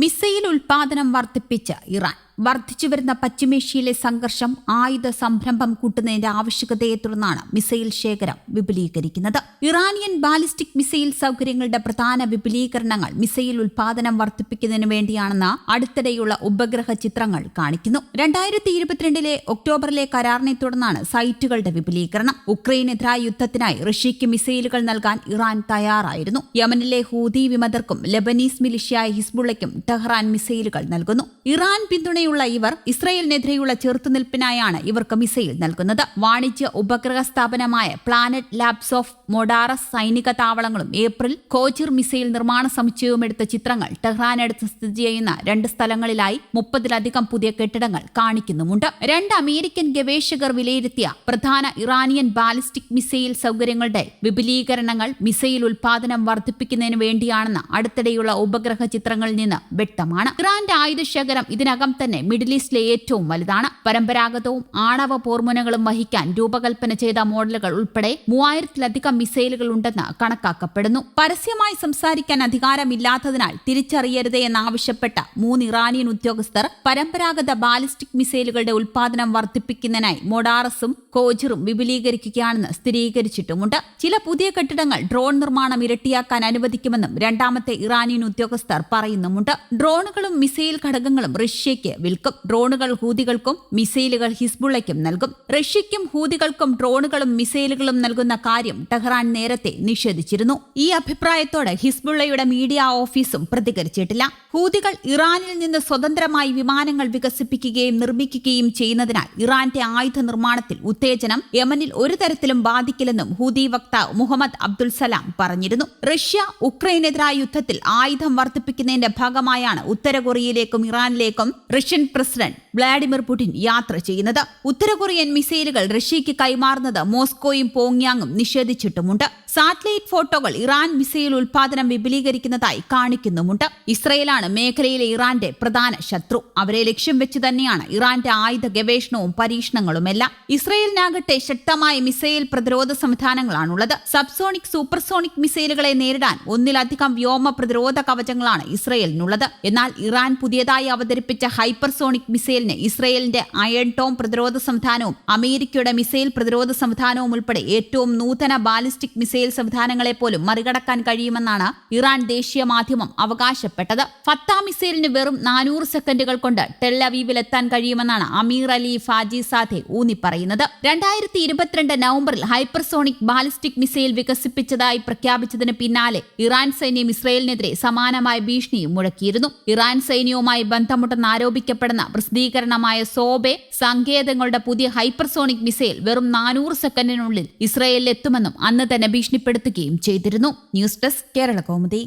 Missile ഉൽപാദനം വർദ്ധിപ്പിച്ച് Iran. വർദ്ധിച്ചുവരുന്ന പശ്ചിമേഷ്യയിലെ സംഘർഷം ആയുധ സംരംഭം കൂട്ടുന്നതിന്റെ ആവശ്യകതയെ തുടർന്നാണ് മിസൈൽ ശേഖരം വിപുലീകരിക്കുന്നത്. ഇറാനിയൻ ബാലിസ്റ്റിക് മിസൈൽ സൗകര്യങ്ങളുടെ പ്രധാന വിപുലീകരണങ്ങൾ മിസൈൽ ഉൽപാദനം വർദ്ധിപ്പിക്കുന്നതിന് വേണ്ടിയാണെന്ന് അടുത്തിടെയുള്ള ഉപഗ്രഹ ചിത്രങ്ങൾ കാണിക്കുന്നു. രണ്ടായിരത്തി ഇരുപത്തിരണ്ടിലെ ഒക്ടോബറിലെ കരാറിനെ തുടർന്നാണ് സൈറ്റുകളുടെ വിപുലീകരണം. ഉക്രൈനെതിരായ യുദ്ധത്തിനായി റഷ്യയ്ക്ക് മിസൈലുകൾ നൽകാൻ ഇറാൻ തയ്യാറായിരുന്നു. യമനിലെ ഹൂതി വിമതർക്കും ലബനീസ് മിലിഷ്യായ ഹിസ്ബുള്ളയ്ക്കും ടെഹ്റാൻ മിസൈലുകൾ നൽകുന്നു. ഇറാൻ പിന്തുണയുള്ള ഇവർ ഇസ്രയേലിനെതിരെയുള്ള ചെറുത്തുനിൽപ്പിനായാണ് ഇവർക്ക് മിസൈൽ നൽകുന്നത്. വാണിജ്യ ഉപഗ്രഹ സ്ഥാപനമായ പ്ലാനറ്റ് ലാബ്സ് ഓഫ് മൊഡാറസ് സൈനിക താവളങ്ങളും ഏപ്രിൽ കോച്ചിർ മിസൈൽ നിർമ്മാണ സമുച്ചയവും എടുത്ത ചിത്രങ്ങൾ ടെഹ്റാനടുത്ത് സ്ഥിതി ചെയ്യുന്ന രണ്ട് സ്ഥലങ്ങളിലായി മുപ്പതിലധികം പുതിയ കെട്ടിടങ്ങൾ കാണിക്കുന്നുമുണ്ട്. രണ്ട് അമേരിക്കൻ ഗവേഷകർ വിലയിരുത്തിയ പ്രധാന ഇറാനിയൻ ബാലിസ്റ്റിക് മിസൈൽ സൗകര്യങ്ങളുടെ വിപുലീകരണങ്ങൾ മിസൈൽ ഉൽപാദനം വർദ്ധിപ്പിക്കുന്നതിന് വേണ്ടിയാണെന്ന് അടുത്തിടെയുള്ള ഉപഗ്രഹ ചിത്രങ്ങളിൽ നിന്ന് വ്യക്തമാണ്. ഇറാന്റെ ആയുധശേഖരം ഇതിനകം തന്നെ മിഡിൽ ഈസ്റ്റിലെ ഏറ്റവും വലുതാണ്. പരമ്പരാഗതവും ആണവ പോർമുനകളും വഹിക്കാൻ രൂപകൽപ്പന ചെയ്ത മോഡലുകൾ ഉൾപ്പെടെ മൂവായിരത്തിലധികം മിസൈലുകൾ ഉണ്ടെന്ന് കണക്കാക്കപ്പെടുന്നു. പരസ്യമായി സംസാരിക്കാൻ അധികാരമില്ലാത്തതിനാൽ തിരിച്ചറിയരുതേ എന്നാവശ്യപ്പെട്ട മൂന്ന് ഇറാനിയൻ ഉദ്യോഗസ്ഥർ പരമ്പരാഗത ബാലിസ്റ്റിക് മിസൈലുകളുടെ ഉൽപാദനം വർദ്ധിപ്പിക്കുന്നതിനായി മൊഡാറസും കോജറും വിപുലീകരിക്കുകയാണെന്ന് സ്ഥിരീകരിച്ചിട്ടുമുണ്ട്. ചില പുതിയ കെട്ടിടങ്ങൾ ഡ്രോൺ നിർമ്മാണം ഇരട്ടിയാക്കാൻ അനുവദിക്കുമെന്നും രണ്ടാമത്തെ ഇറാനിയൻ ഉദ്യോഗസ്ഥർ പറയുന്നുമുണ്ട്. ഡ്രോണുകളും മിസൈൽ ഘടകങ്ങളും റഷ്യയ്ക്ക് വിൽക്കും. ഡ്രോണുകൾ ഹൂതികൾക്കും മിസൈലുകൾ ഹിസ്ബുള്ളയ്ക്കും നൽകും. റഷ്യയ്ക്കും ഹൂതികൾക്കും ഡ്രോണുകളും മിസൈലുകളും നൽകുന്ന കാര്യം ടെഹ്റാൻ നേരത്തെ നിഷേധിച്ചിരുന്നു. ഈ അഭിപ്രായത്തോട് ഹിസ്ബുള്ളയുടെ മീഡിയ ഓഫീസും പ്രതികരിച്ചിട്ടില്ല. ഹൂതികൾ ഇറാനിൽ നിന്ന് സ്വതന്ത്രമായി വിമാനങ്ങൾ വികസിപ്പിക്കുകയും നിർമ്മിക്കുകയും ചെയ്യുന്നതിനാൽ ഇറാന്റെ ആയുധ നിർമ്മാണത്തിൽ ഉത്തേജനം യമനിൽ ഒരു തരത്തിലും ബാധിക്കില്ലെന്നും ഹൂതി വക്താവ് മുഹമ്മദ് അബ്ദുൽ സലാം പറഞ്ഞിരുന്നു. റഷ്യ ഉക്രൈനെതിരായ യുദ്ധത്തിൽ ആയുധം വർദ്ധിപ്പിക്കുന്നതിന്റെ ഭാഗമായാണ് ഉത്തര കൊറിയയിലേക്കും ഇറാനിലേക്കും റഷ്യൻ പ്രസിഡന്റ് വ്ളാഡിമിർ പുടിൻ യാത്ര ചെയ്യുന്നത്. ഉത്തര കൊറിയൻ മിസൈലുകൾ റഷ്യയ്ക്ക് കൈമാറുന്നത് മോസ്കോയും പോങ്യാങ്ങും നിഷേധിച്ചിട്ടുമുണ്ട്. സാറ്റലൈറ്റ് ഫോട്ടോകൾ ഇറാൻ മിസൈൽ ഉൽപാദനം വിപുലീകരിക്കുന്നതായി കാണിക്കുന്നുമുണ്ട്. ഇസ്രയേലാണ് മേഖലയിലെ ഇറാന്റെ പ്രധാന ശത്രു. അവരെ ലക്ഷ്യം വെച്ച് തന്നെയാണ് ഇറാന്റെ ആയുധ ഗവേഷണവും പരീക്ഷണങ്ങളുമെല്ലാം. ഇസ്രയേലിനാകട്ടെ ശക്തമായ മിസൈൽ പ്രതിരോധ സംവിധാനങ്ങളാണുള്ളത്. സബ്സോണിക് സൂപ്പർസോണിക് മിസൈലുകളെ നേരിടാൻ ഒന്നിലധികം വ്യോമ പ്രതിരോധ കവചങ്ങളാണ് ഇസ്രയേലിനുള്ളത്. എന്നാൽ ഇറാൻ പുതിയതായി അവതരിപ്പിച്ച ഹൈപ്പർസോണിക് മിസൈലിന് ഇസ്രയേലിന്റെ അയൺ ടോം പ്രതിരോധ സംവിധാനവും അമേരിക്കയുടെ മിസൈൽ പ്രതിരോധ സംവിധാനവും ഉൾപ്പെടെ ഏറ്റവും നൂതന ബാലിസ്റ്റിക് മിസൈൽ സംവിധാനങ്ങളെ പോലും മറികടക്കാൻ കഴിയുമെന്നാണ് ഇറാൻ ദേശീയ മാധ്യമം അവകാശപ്പെട്ടത്. ഫത്ത മിസൈലിന് വെറും നാനൂറ് സെക്കൻഡുകൾ കൊണ്ട് ടെല്ലവീവിൽ എത്താൻ കഴിയുമെന്നാണ് അമീർ അലി ഫാജി സാധെ ഊന്നി പറയുന്നത് രണ്ടായിരത്തി ഇരുപത്തിരണ്ട് നവംബറിൽ ഹൈപ്പർസോണിക് ബാലിസ്റ്റിക് മിസൈൽ വികസിപ്പിച്ചതായി പ്രഖ്യാപിച്ചതിന് പിന്നാലെ ഇറാൻ സൈന്യം ഇസ്രയേലിനെതിരെ സമാനമായ ഭീഷണിയും മുഴക്കിയിരുന്നു. ഇറാൻ സൈന്യവുമായി ബന്ധമുട്ടെന്ന് ആരോപിക്കപ്പെടുന്ന പ്രസിദ്ധീകരണമായ സോബെ സങ്കേതങ്ങളുടെ പുതിയ ഹൈപ്പർസോണിക് മിസൈൽ വെറും നാനൂറ് സെക്കൻഡിനുള്ളിൽ ഇസ്രയേലിൽ എത്തുമെന്നും അന്ന് തന്നെ ഭീഷണിപ്പെടുത്തുകയും ചെയ്തിരുന്നു. News desk Kerala Kaumudi.